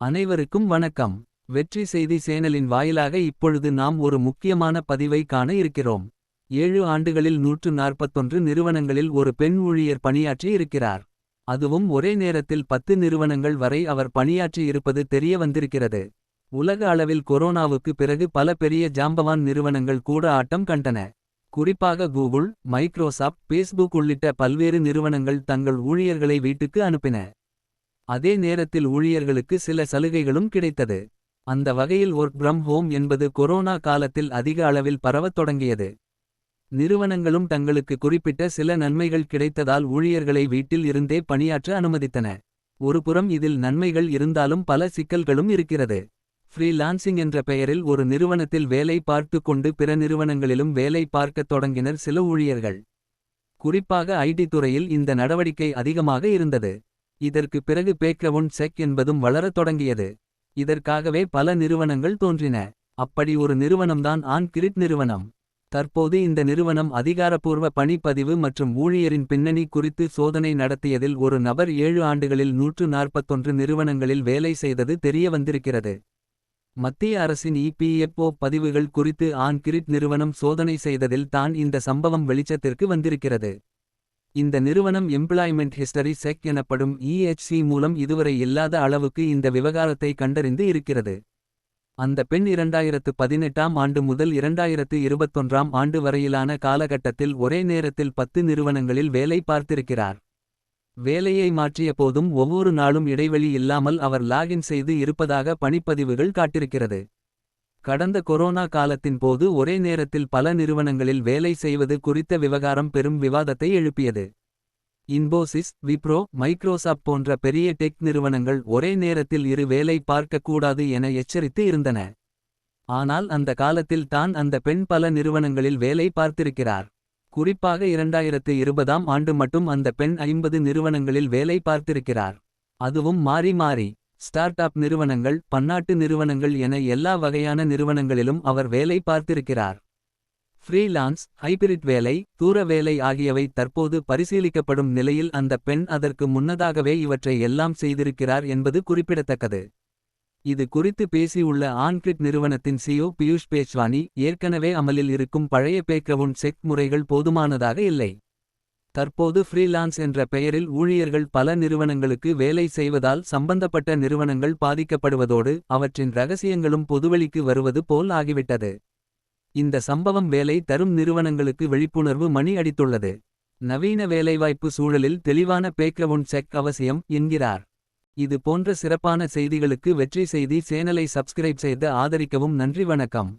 அனைவருக்கும் வணக்கம். வெற்றி செய்தி சேனலின் வாயிலாக இப்பொழுது நாம் ஒரு முக்கியமான பதிவை காண இருக்கிறோம். ஏழு ஆண்டுகளில் நூற்று நாற்பத்தொன்று நிறுவனங்களில் ஒரு பெண் ஊழியர் பணியாற்றி இருக்கிறார். அதுவும் ஒரே நேரத்தில் பத்து நிறுவனங்கள் வரை அவர் பணியாற்றி இருப்பது தெரிய வந்திருக்கிறது. உலக அளவில் கொரோனாவுக்கு பிறகு பல பெரிய ஜாம்பவான் நிறுவனங்கள் கூட ஆட்டம் கண்டன. குறிப்பாக கூகுள் மைக்ரோசாப்ட் பேஸ்புக் உள்ளிட்ட பல்வேறு நிறுவனங்கள் தங்கள் ஊழியர்களை வீட்டுக்கு அனுப்பின. அதே நேரத்தில் ஊழியர்களுக்கு சில சலுகைகளும் கிடைத்தது. அந்த வகையில் ஒர்க் ஃப்ரம் ஹோம் என்பது கொரோனா காலத்தில் அதிக அளவில் பரவத் தொடங்கியது. நிறுவனங்களும் தங்களுக்கு குறிப்பிட்ட சில நன்மைகள் கிடைத்ததால் ஊழியர்களை வீட்டில் இருந்தே பணியாற்ற அனுமதித்தன. ஒருபுறம் இதில் நன்மைகள் இருந்தாலும் பல சிக்கல்களும் இருக்கிறது. ஃப்ரீலான்சிங் என்ற பெயரில் ஒரு நிறுவனத்தில் வேலை பார்த்து கொண்டு பிற நிறுவனங்களிலும் வேலை பார்க்கத் தொடங்கினர் சில ஊழியர்கள். குறிப்பாக ஐடி துறையில் இந்த நடவடிக்கை அதிகமாக இருந்தது. இதற்கு பிறகு பேக்ரவுண்ட் செக் என்பதும் வளரத் தொடங்கியது. இதற்காகவே பல நிறுவனங்கள் தோன்றின. அப்படி ஒரு நிறுவனம்தான் ஆன் கிரிட் நிறுவனம். தற்போது இந்த நிறுவனம் அதிகாரப்பூர்வ பணிப்பதிவு மற்றும் ஊழியரின் பின்னணி குறித்து சோதனை நடத்தியதில் ஒரு நபர் ஏழு ஆண்டுகளில் நூற்று நாற்பத்தொன்று நிறுவனங்களில் வேலை செய்தது தெரிய வந்திருக்கிறது மத்திய அரசின் இபிஎஃப்ஓ பதிவுகள் குறித்து ஆன் கிரிட் நிறுவனம் சோதனை செய்ததில் தான் இந்த சம்பவம் வெளிச்சத்திற்கு வந்திருக்கிறது. இந்த நிறுவனம் எம்ப்ளாய்மெண்ட் ஹிஸ்டரி செக் எனப்படும் இஎச்சி மூலம் இதுவரை இல்லாத அளவுக்கு இந்த விவகாரத்தை கண்டறிந்து இருக்கிறது. அந்த பெண் இரண்டாயிரத்து பதினெட்டாம் ஆண்டு முதல் இரண்டாயிரத்து இருபத்தொன்றாம் ஆண்டு வரையிலான காலகட்டத்தில் ஒரே நேரத்தில் பத்து நிறுவனங்களில் வேலை பார்த்திருக்கிறார். வேலையை மாற்றிய போதும் ஒவ்வொரு நாளும் இடைவெளி இல்லாமல் அவர் லாகின் செய்து இருப்பதாக பணிப்பதிவுகள் காட்டிருக்கிறது கடந்த கொரோனா காலத்தின் போது ஒரே நேரத்தில் பல நிறுவனங்களில் வேலை செய்வது குறித்த விவகாரம் பெரும் விவாதத்தை எழுப்பியது. இன்போசிஸ் விப்ரோ மைக்ரோசாப்ட் போன்ற பெரிய டெக் நிறுவனங்கள் ஒரே நேரத்தில் இரு வேலை பார்க்கக்கூடாது என எச்சரித்து இருந்தன. ஆனால் அந்த காலத்தில் தான் அந்த பெண் பல நிறுவனங்களில் வேலை பார்த்திருக்கிறார். குறிப்பாக இரண்டாயிரத்து இருபதாம் ஆண்டு மட்டும் அந்த பெண் ஐம்பது நிறுவனங்களில் வேலை பார்த்திருக்கிறார். அதுவும் மாறி மாறி. ஸ்டார்ட் அப் நிறுவனங்கள் பன்னாட்டு நிறுவனங்கள் என எல்லா வகையான நிறுவனங்களிலும் அவர் வேலை பார்த்திருக்கிறார். ஃப்ரீலான்ஸ் ஹைபிரிட் வேலை தூர வேலை ஆகியவை தற்போது பரிசீலிக்கப்படும் நிலையில் அந்த பெண் அதற்கு முன்னதாகவே இவற்றை எல்லாம் செய்திருக்கிறார் என்பது குறிப்பிடத்தக்கது. இது குறித்து பேசியுள்ள ஆன்கிரிட் நிறுவனத்தின் சிஓ பியூஷ் பேச்வானி ஏற்கனவே அமலில் இருக்கும் பழைய பேக்ரவுண்ட் செக் முறைகள் போதுமானதாக இல்லை. தற்போது ஃப்ரீலான்ஸ் என்ற பெயரில் ஊழியர்கள் பல நிறுவனங்களுக்கு வேலை செய்வதால் சம்பந்தப்பட்ட நிறுவனங்கள் பாதிக்கப்படுவதோடு அவற்றின் ரகசியங்களும் பொதுவெளிக்கு வருவது போல் ஆகிவிட்டது. இந்த சம்பவம் வேலை தரும் நிறுவனங்களுக்கு விழிப்புணர்வு மணி அடித்துள்ளது. நவீன வேலைவாய்ப்பு சூழலில் தெளிவான பேக்ரவுண்ட் செக் அவசியம் என்கிறார். இது போன்ற சிறப்பான செய்திகளுக்கு வெற்றி செய்தி சேனலை சப்ஸ்கிரைப் செய்து ஆதரிக்கவும் நன்றி வணக்கம்.